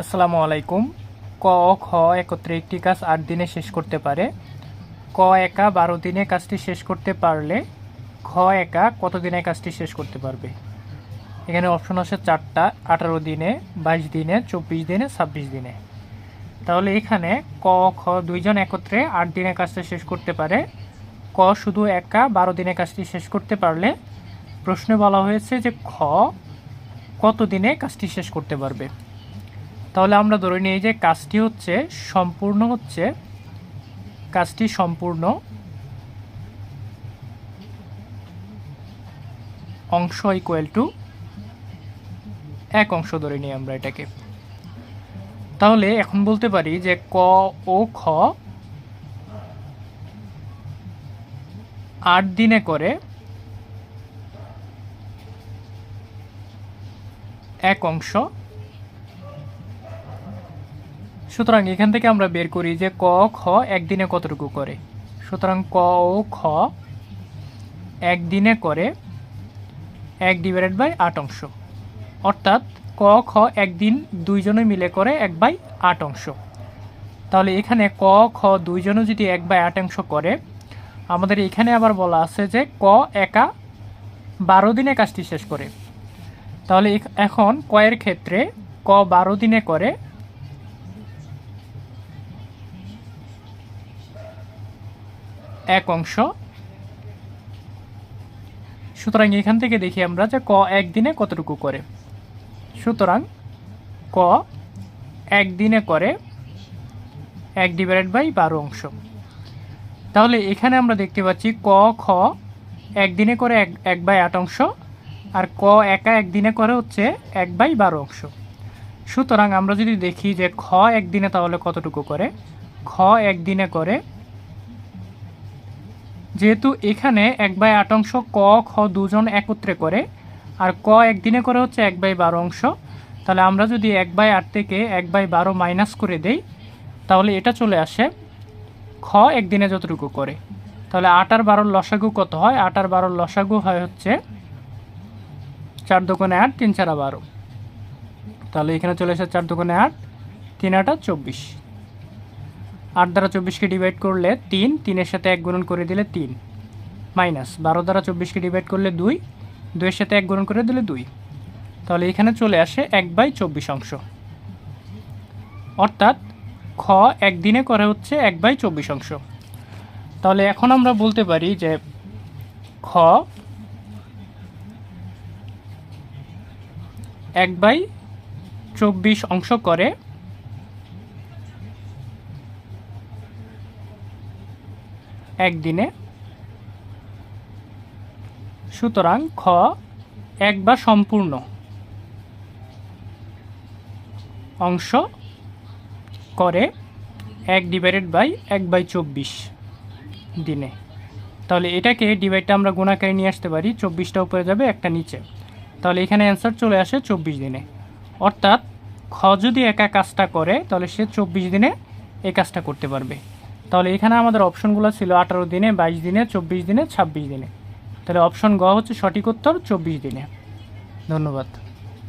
আসসালামু আলাইকুম। ক ও খ একত্রে একটি কাজ আট দিনে শেষ করতে পারে। ক একা বারো দিনে কাজটি শেষ করতে পারলে খ একা কত দিনে কাজটি শেষ করতে পারবে? এখানে অপশন আছে চারটা, আঠারো দিনে, বাইশ দিনে, চব্বিশ দিনে, ছাব্বিশ দিনে। তাহলে এখানে ক খ দুইজন একত্রে আট দিনে কাজটা শেষ করতে পারে। ক শুধু একা বারো দিনে কাজটি শেষ করতে পারলে প্রশ্নে বলা হয়েছে যে খ কত দিনে কাজটি শেষ করতে পারবে? তাহলে আমরা ধরে নিই যে কাজটি হচ্ছে সম্পূর্ণ হচ্ছে, কাজটি সম্পূর্ণ অংশ ইকুয়াল টু এক অংশ ধরে নিই আমরা এটাকে। তাহলে এখন বলতে পারি যে ক ও খ আট দিনে করে এক অংশ সুতরাং এখান থেকে আমরা বের করি যে ক, খ একদিনে কতটুকু করে। সুতরাং ক ও খ একদিনে করে এক ডিভাইডেড বাই আট অংশ। অর্থাৎ ক, খ একদিন দুইজনে মিলে করে এক বাই আট অংশ। তাহলে এখানে ক, খ দুইজনে যদি এক বাই আট অংশ করে, আমাদের এখানে আবার বলা আছে যে ক একা বারো দিনে কাজটি শেষ করে। তাহলে এখ- এখন কয়ের ক্ষেত্রে ক বারো দিনে করে এক অংশ। সুতরাং এখান থেকে দেখি আমরা যে ক একদিনে কতটুকু করে। সুতরাং ক একদিনে করে এক ডিভাইডেড বাই বারো অংশ। তাহলে এখানে আমরা দেখতে পাচ্ছি ক, খ একদিনে করে এক এক বাই আট অংশ আর ক একা একদিনে করে হচ্ছে এক বাই বারো অংশ। সুতরাং আমরা যদি দেখি যে খ একদিনে তাহলে কতটুকু করে? খ একদিনে করে যেহেতু এখানে এক বাই আট অংশ ক, খ দুজন একত্রে করে, আর ক একদিনে করে হচ্ছে এক বাই বারো অংশ। তাহলে আমরা যদি এক বাই আট থেকে এক বাই বারো মাইনাস করে দেই, তাহলে এটা চলে আসে খ একদিনে যতটুকু করে। তাহলে আট আর বারোর লসাগু কত হয়? আট আর বারোর লসাগু হয় হচ্ছে চার দোকানে আট, তিন চারা বারো। তাহলে এখানে চলে আসে চার দোকানে আট, তিন আটা চব্বিশ। আট দ্বারা চব্বিশকে ডিভাইড করলে তিন, তিনের সাথে এক গুণন করে দিলে তিন। মাইনাস বারো দ্বারা চব্বিশকে ডিভাইড করলে দুই, দুইয়ের সাথে এক গুণন করে দিলে দুই। তাহলে এখানে চলে আসে এক বাই চব্বিশ অংশ। অর্থাৎ খ একদিনে করে হচ্ছে এক বাই চব্বিশ অংশ। তাহলে এখন আমরা বলতে পারি যে খ এক বাই চব্বিশ অংশ করে একদিনে। সুতরাং খ এক বা সম্পূর্ণ। অংশ করে এক ডিভাইডেড বাই এক বাই চব্বিশ দিনে। তাহলে এটাকে ডিভাইডটা আমরা গুণাকারে নিয়ে আসতে পারি, চব্বিশটা উপরে যাবে, একটা নিচে। তাহলে এখানে অ্যান্সার চলে আসে চব্বিশ দিনে। অর্থাৎ খ যদি একা কাজটা করে, তাহলে সে চব্বিশ দিনে এই কাজটা করতে পারবে। তাহলে এখানে আমাদের অপশনগুলো ছিল আঠারো দিনে, বাইশ দিনে, চব্বিশ দিনে, ছাব্বিশ দিনে। তাহলে অপশন গ হচ্ছে সঠিক উত্তর, চব্বিশ দিনে। ধন্যবাদ।